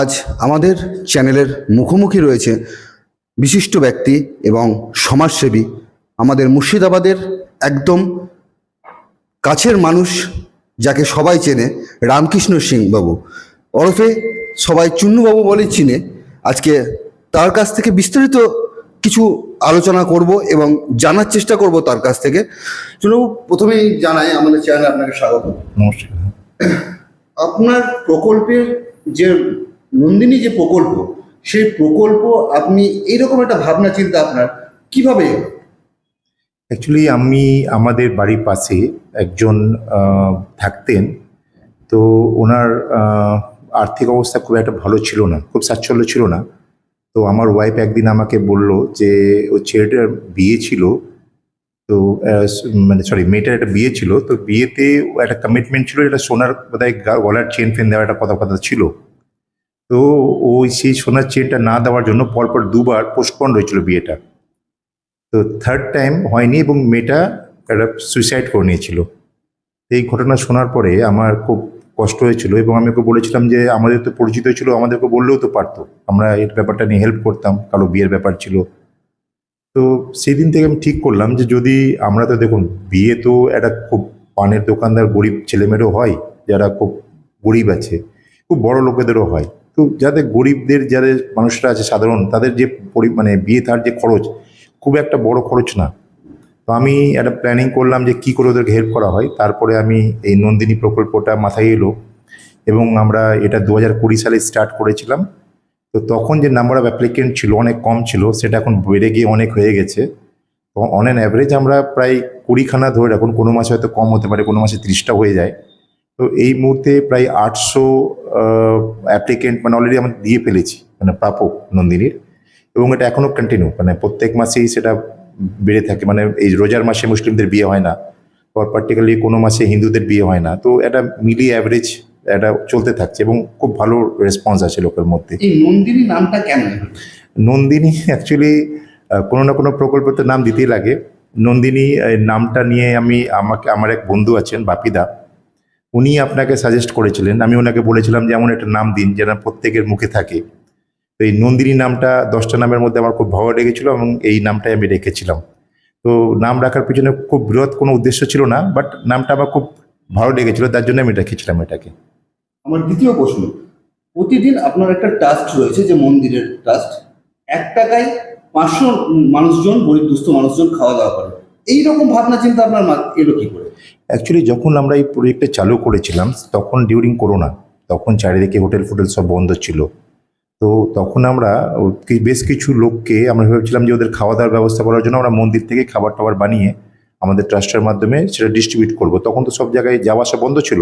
আজ আমাদের চ্যানেলের মুখোমুখি রয়েছে বিশিষ্ট ব্যক্তি এবং সমাজসেবী আমাদের মুর্শিদাবাদের একদম কাছের মানুষ যাকে সবাই চেনে রামকৃষ্ণ সিং বাবু ওরফে সবাই চুন্নুবাবু বলেই চিনে। আজকে তার কাছ থেকে বিস্তারিত কিছু আলোচনা করব এবং জানার চেষ্টা করব তার কাছ থেকে। চুন্নুবাবু প্রথমেই জানাই আমাদের চ্যানেলে আপনাকে স্বাগত। নমস্কার। আপনার প্রকল্পের যে নন্দিনী যে প্রকল্প, সেই প্রকল্প আপনি এইরকম একটা ভাবনা, চিন্তা আপনার, কীভাবে অ্যাকচুয়ালি আমি আমাদের বাড়ির পাশে একজন থাকতেন। তো ওনার আর্থিক অবস্থা খুব একটা ভালো ছিল না, খুব স্বাচ্ছল্য ছিল না। তো আমার ওয়াইফ একদিন আমাকে বলল যে ও ছেলেটার বিয়ে ছিল। তো মানে সরি মেয়েটার একটা বিয়ে ছিল। তো বিয়েতে একটা কমিটমেন্ট ছিল এটা সোনার বোধহয় গলার চেন ফেন দেওয়ার একটা কথা কথা ছিল। তো ওই সেই সোনার চেনটা না দেওয়ার জন্য পরপর দুবার পোস্টপন্ড হয়েছিল বিয়েটা। তো থার্ড টাইম হয়নি এবং মেয়েটা একটা সুইসাইড করে নিয়েছিল। এই ঘটনা শোনার পরে আমার খুব কষ্ট হয়েছিল এবং আমি ওকে বলেছিলাম যে আমাদের তো পরিচিত ছিল আমাদেরকে বললেও তো পারতো। আমরা এর ব্যাপারটা নিয়ে হেল্প করতাম, কারও বিয়ের ব্যাপার ছিল। তো সেই দিন থেকে আমি ঠিক করলাম যে যদি আমরা তো দেখুন, বিয়ে তো একটা খুব পানের দোকানদার গরিব ছেলেমেয়েরও হয়, যারা খুব গরিব আছে, খুব বড় লোকেদেরও হয়। তো যাদের গরিবদের, যাদের মানুষরা আছে সাধারণ, তাদের যে মানে বিয়ে তার যে খরচ, খুব একটা বড় খরচ না। তো আমি একটা প্ল্যানিং করলাম যে কী করে ওদেরকে হেল্প করা হয়। তারপরে আমি এই নন্দিনী প্রকল্পটা মাথায় এলো এবং আমরা এটা দু হাজার কুড়ি সালে স্টার্ট করেছিলাম। তো তখন যে নাম্বার অফ অ্যাপ্লিকেন্ট ছিল, অনেক কম ছিল, সেটা এখন বেড়ে গিয়ে অনেক হয়ে গেছে। অন অ্যান অ্যাভারেজ আমরা প্রায় কুড়িখানা ধরে রাখুন, কোনো মাসে হয়তো কম হতে পারে, কোনো মাসে তিরিশটা হয়ে যায়। তো এই মুহূর্তে প্রায় আটশো অ্যাপ্লিকেন্ট মানে অলরেডি আমরা দিয়ে ফেলেছি মানে প্রাপক নন্দিনীর। এবং এটা এখনও কন্টিনিউ মানে প্রত্যেক মাসেই সেটা বেড়ে থাকে মানে এই রোজার মাসে মুসলিমদের বিয়ে হয় না। or পার্টিকুলারলি কোনো মাসে হিন্দুদের বিয়ে হয় না। তো এটা মিলিয়ে অ্যাভারেজ এটা চলতে থাকছে এবং খুব ভালো রেসপন্স আছে লোকের মধ্যে। এই নন্দিনী নামটা কেন? নন্দিনী অ্যাকচুয়ালি কোনো না কোনো প্রকল্পতে নাম দিতেই লাগে। নন্দিনী নামটা নিয়ে আমি আমাকে আমার এক বন্ধু আছেন বাপিদা। উনি আপনাকে সাজেস্ট করেছিলেন। আমি ওনাকে বলেছিলাম যে, এমন একটা নাম দিন যেন প্রত্যেকের মুখে থাকে। তো এই নন্দিনী নামটা, দশটা নামের মধ্যে আমার খুব ভালো লেগেছিল এবং এই নামটাই আমি রেখেছিলাম। তো নাম রাখার পিছনে খুব বৃহৎ কোনো উদ্দেশ্য ছিল না বাট নামটা আমার খুব ভালো লেগেছিল, তার জন্য আমি রেখেছিলাম এটাকে। আমার দ্বিতীয় প্রশ্ন, প্রতিদিন আপনার একটা ট্রাস্ট রয়েছে যে, মন্দিরের ট্রাস্ট এক টাকায় পাঁচশো মানুষজন, গরিব দুস্থ মানুষজন খাওয়া দাওয়া করে। এইরকম ভাবনা চিন্তা আপনার এলো কি করে? অ্যাকচুয়ালি যখন আমরা এই প্রজেক্টটা চালু করেছিলাম, তখন ডিউরিং করোনা তখন চারিদিকে হোটেল ফোটেল সব বন্ধ ছিল। তো তখন আমরা বেশ কিছু লোককে, আমরা ভেবেছিলাম যে ওদের খাওয়া দাওয়ার ব্যবস্থা করার জন্য আমরা মন্দির থেকে খাবার টাবার বানিয়ে আমাদের ট্রাস্টের মাধ্যমে সেটা ডিস্ট্রিবিউট করব। তখন তো সব জায়গায় যাওয়া আসা বন্ধ ছিল।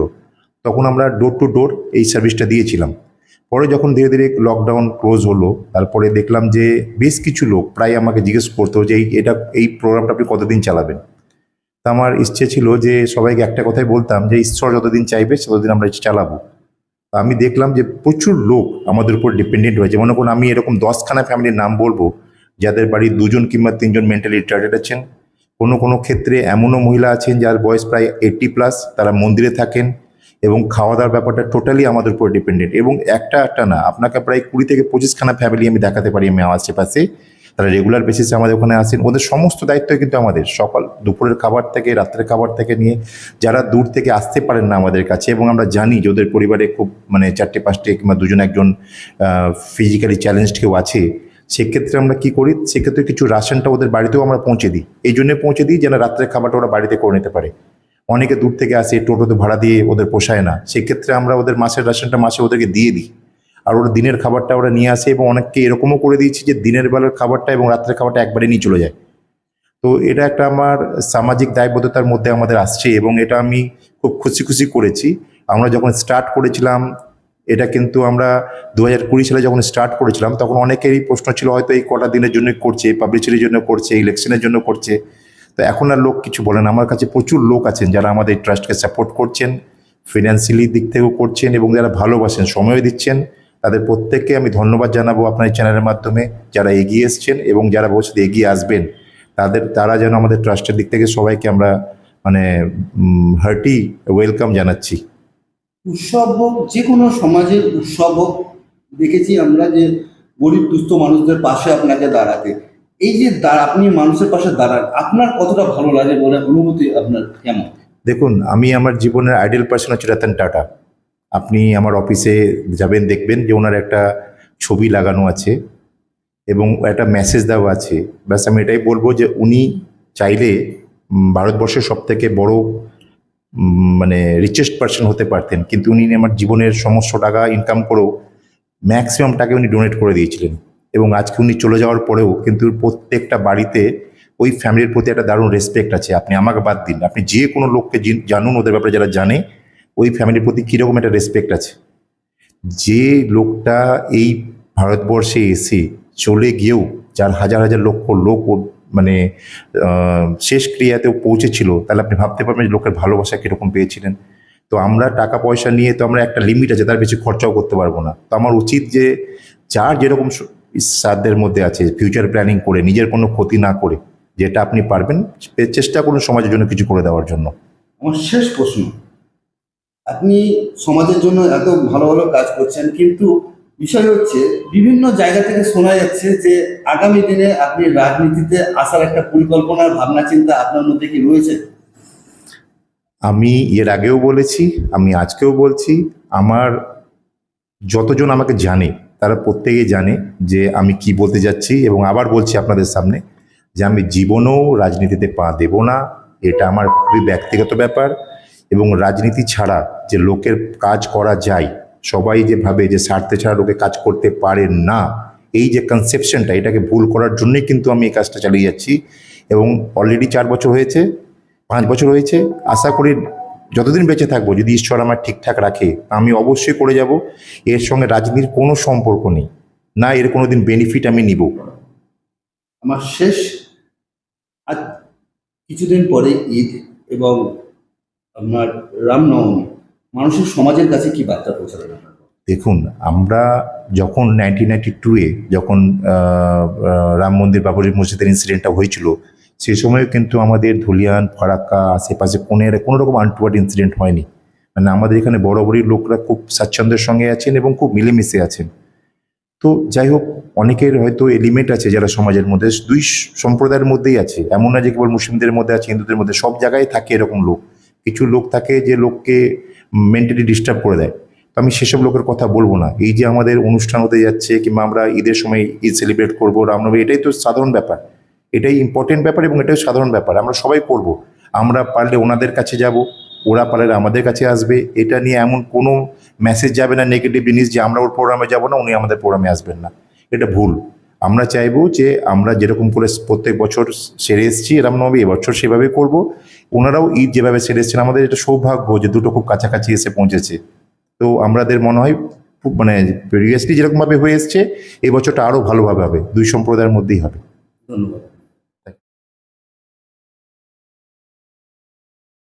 তখন আমরা ডোর টু ডোর এই সার্ভিসটা দিয়েছিলাম। পরে যখন ধীরে ধীরে লকডাউন ক্লোজ হলো, তারপরে দেখলাম যে বেশ কিছু লোক প্রায় আমাকে জিজ্ঞেস করতো যে এই, এটা, এই প্রোগ্রামটা আপনি কতদিন চালাবেন? তা আমার ইচ্ছে ছিল যে সবাইকে একটা কথাই বলতাম যে, ঈশ্বর যতদিন চাইবে, ততদিন আমরা চালাবো। আমি দেখলাম যে প্রচুর লোক আমাদের উপর ডিপেন্ডেন্ট হয়েছে। মনে করুন, আমি এরকম দশখানা ফ্যামিলির নাম বলব, যাদের বাড়ির দুজন কিংবা তিনজন মেন্টালি রিটার্ডেড আছেন। কোনো কোনো ক্ষেত্রে এমনও মহিলা আছেন যার বয়স প্রায় এইট্টি প্লাস তারা মন্দিরে থাকেন। এবং খাওয়া দাওয়ার ব্যাপারটা টোটালি আমাদের উপর ডিপেন্ডেন্ট এবং একটা একটা না, আপনাকে প্রায় কুড়ি থেকে পঁচিশখানা ফ্যামিলি আমি দেখাতে পারি আমি আমার আশেপাশে। তারা রেগুলার বেসিসে আমাদের ওখানে আসেন। ওদের সমস্ত দায়িত্ব কিন্তু আমাদের। সকাল, দুপুরের খাবার থেকে, রাত্রের খাবার থেকে নিয়ে যারা দূর থেকে আসতে পারেন না আমাদের কাছে এবং আমরা জানি যে ওদের পরিবারে খুব মানে চারটে, পাঁচটে কিংবা দুজন, একজন ফিজিক্যালি চ্যালেঞ্জড কেউ আছে, সেক্ষেত্রে আমরা কি করি? সেক্ষেত্রে কিছু রাশনটা ওদের বাড়িতেও আমরা পৌঁছে দিই। এই জন্য পৌঁছে দিই যেন রাত্রের খাবারটা ওরা বাড়িতে করে নিতে পারে। অনেকে দূর থেকে আসে, টোটোতে ভাড়া দিয়ে ওদের পোষায় না। সেক্ষেত্রে আমরা ওদের মাসের রাশনটা মাসে ওদেরকে দিয়ে দিই। আর ওরা দিনের খাবারটা ওরা নিয়ে আসে এবং অনেককে এরকমও করে দিয়েছি যে দিনের বেলার খাবারটা এবং রাত্রের খাবারটা একবারে নিয়ে চলে যায়। তো এটা একটা আমার সামাজিক দায়বদ্ধতার মধ্যে আমাদের আসছে এবং এটা আমি খুব খুশি খুশি করেছি। আমরা যখন স্টার্ট করেছিলাম, এটা কিন্তু আমরা দু হাজার কুড়ি সালে যখন স্টার্ট করেছিলাম, তখন অনেকেরই প্রশ্ন ছিল, হয়তো এই কটা দিনের জন্য করছে পাবলিসিটির জন্য করছে ইলেকশনের জন্য করছে। তো এখন আর লোক কিছু বলেন আমার কাছে প্রচুর লোক আছেন যারা আমাদের ট্রাস্টকে সাপোর্ট করছেন ফিনান্সিয়ালি দিক থেকেও করছেন এবং যারা ভালোবাসেন সময় দিচ্ছেন। তাদের প্রত্যেককে আমি ধন্যবাদ জানাব আপনার চ্যানেলের মাধ্যমে। যারা এগিয়ে এসছেন এবং যারা ভবিষ্যতে এগিয়ে আসবেন, তাদের, তারা যেন আমাদের ট্রাস্টের দিক থেকে সবাইকে আমরা মানে হার্টি ওয়েলকাম জানাচ্ছি। উৎসব হোক যে কোনো সমাজের উৎসব হোক, দেখেছি আমরা যে গরিব, দুস্থ মানুষদের পাশে আপনাকে দাঁড়াতে। এই যে আপনি মানুষের পাশে দাঁড়ান, আপনার কতটা ভালো লাগে বলে অনুভূতি আপনার কেমন? দেখুন, আমি আমার জীবনের আইডল পার্সন হচ্ছে রতন টাটা। আপনি আমার অফিসে যাবেন, দেখবেন যে ওনার একটা ছবি লাগানো আছে এবং একটা মেসেজ দেওয়া আছে। ব্যাস, আমি এটাই বলব যে উনি চাইলে ভারতবর্ষের সব থেকে বড় মানে রিচেস্ট পার্সন হতে পারতেন। কিন্তু উনি আমার জীবনের সমস্ত টাকা ইনকাম করেও ম্যাক্সিমাম টাকা উনি ডোনেট করে দিয়েছিলেন। এবং আজকে উনি চলে যাওয়ার পরেও কিন্তু প্রত্যেকটা বাড়িতে ওই ফ্যামিলির প্রতি একটা দারুণ রেসপেক্ট আছে। আপনি আমাকে বাদ দিন। আপনি যে কোনো লোককে জানুন, ওদের ব্যাপারে যারা জানে, ওই ফ্যামিলির প্রতি কীরকম একটা রেসপেক্ট আছে। যে লোকটা এই ভারতবর্ষে এসে চলে গিয়েও যার হাজার হাজার লক্ষ লোক মানে শেষ ক্রিয়াতেও পৌঁছেছিল, তাহলে আপনি ভাবতে পারবেন যে লোকের ভালোবাসা কীরকম পেয়েছিলেন। তো আমরা টাকা পয়সা নিয়ে তো আমরা একটা লিমিট আছে, তার বেশি খরচাও করতে পারব না। তো আমার উচিত যে, যার যেরকম সাধ্যের মধ্যে আছে ফিউচার প্ল্যানিং করে নিজের কোনো ক্ষতি না করে যেটা আপনি পারবেন চেষ্টা করুন সমাজের জন্য কিছু করে দেওয়ার জন্য। আমার শেষ প্রশ্ন আপনি সমাজের জন্য এত ভালো ভালো কাজ করছেন কিন্তু বিষয় হচ্ছে বিভিন্ন জায়গা থেকে শোনা যাচ্ছে যে আগামী দিনে আপনি রাজনীতিতে আসার একটা পরিকল্পনা ভাবনা চিন্তা আপনার মধ্যে কি রয়েছে? আমি এর আগেও বলেছি আমি আজকেও বলছি আমার যতজন আমাকে জানে তারা প্রত্যেকেই জানে যে আমি কি বলতে যাচ্ছি এবং আবার বলছি আপনাদের সামনে যে আমি জীবনেও রাজনীতিতে পা দেব না। এটা আমার খুবই ব্যক্তিগত ব্যাপার এবং রাজনীতি ছাড়া যে লোকের কাজ করা যায়, সবাই যে ভাবে যে স্বার্থে ছাড়া লোকে কাজ করতে পারে না, এই যে কনসেপশনটা এটাকে ভুল করার জন্যই কিন্তু আমি এই কাজটা চালিয়ে যাচ্ছি এবং অলরেডি চার বছর হয়েছে, পাঁচ বছর হয়েছে। আশা করি যতদিন বেঁচে থাকব যদি ঈশ্বর আমার ঠিকঠাক রাখে আমি অবশ্যই করে যাব। এর সঙ্গে রাজনীতির কোনো সম্পর্ক নেই। না এর কোনো দিন বেনিফিট আমি নিব। আমার শেষ আজ কিছুদিন পরে ঈদ এবং আপনার রামনবমী মানুষের সমাজের কাছে কি বার্তা পৌঁছাবেন? দেখুন আমরা যখন নাইনটিন নাইনটি টুয়ে যখন রাম মন্দির বাবরি মসজিদের ইনসিডেন্টটা হয়েছিল সেই সময় কিন্তু আমাদের ধুলিয়ান, ফারাক্কা, আশেপাশে কোনের কোনো রকম আনটুয়ার্ড ইনসিডেন্ট হয়নি। মানে আমাদের এখানে বড় বড়ি লোকরা খুব স্বাচ্ছন্দ্যের সঙ্গে আছেন এবং খুব মিলেমিশে আছেন। তো যাই হোক, অনেকের হয়তো এলিমেন্ট আছে যারা সমাজের মধ্যে, দুই সম্প্রদায়ের মধ্যেই আছে। এমন না যে কেবল মুসলিমদের মধ্যে আছে, হিন্দুদের মধ্যে, সব জায়গায় থাকে এরকম লোক। কিছু লোক থাকে যে লোককে মেন্টালি ডিস্টার্ব করে দেয়। তো আমি সেসব লোকের কথা বলব না। এই যে আমাদের অনুষ্ঠান হতে যাচ্ছে কিংবা আমরা ঈদের সময় ঈদ সেলিব্রেট করব, রামনবমী, এটাই তো সাধারণ ব্যাপার। এটাই ইম্পর্টেন্ট ব্যাপার এবং এটাই সাধারণ ব্যাপার। আমরা সবাই করব। আমরা পারলে ওনাদের কাছে যাব, ওরা পারলে আমাদের কাছে আসবে। এটা নিয়ে এমন কোনো মেসেজ যাবে না নেগেটিভ জিনিস যে আমরা ওর প্রোগ্রামে যাব না, উনি আমাদের প্রোগ্রামে আসবেন না। এটা ভুল। আমরা চাইব যে আমরা যেরকম করে প্রত্যেক বছর সেরে এসেছি রামনবমী এবছর সেভাবে করব। ওনারাও ঈদ যেভাবে সেরে এসেছেন, আমাদের এটা সৌভাগ্য যে দুটো খুব কাছাকাছি এসে পৌঁছেছে। তো আমাদের মনে হয় খুব মানে প্রিভিয়াসলি যেরকমভাবে হয়ে এসছে, এবছরটা আরও ভালোভাবে হবে। দুই সম্প্রদায়ের মধ্যেই হবে। ধন্যবাদ।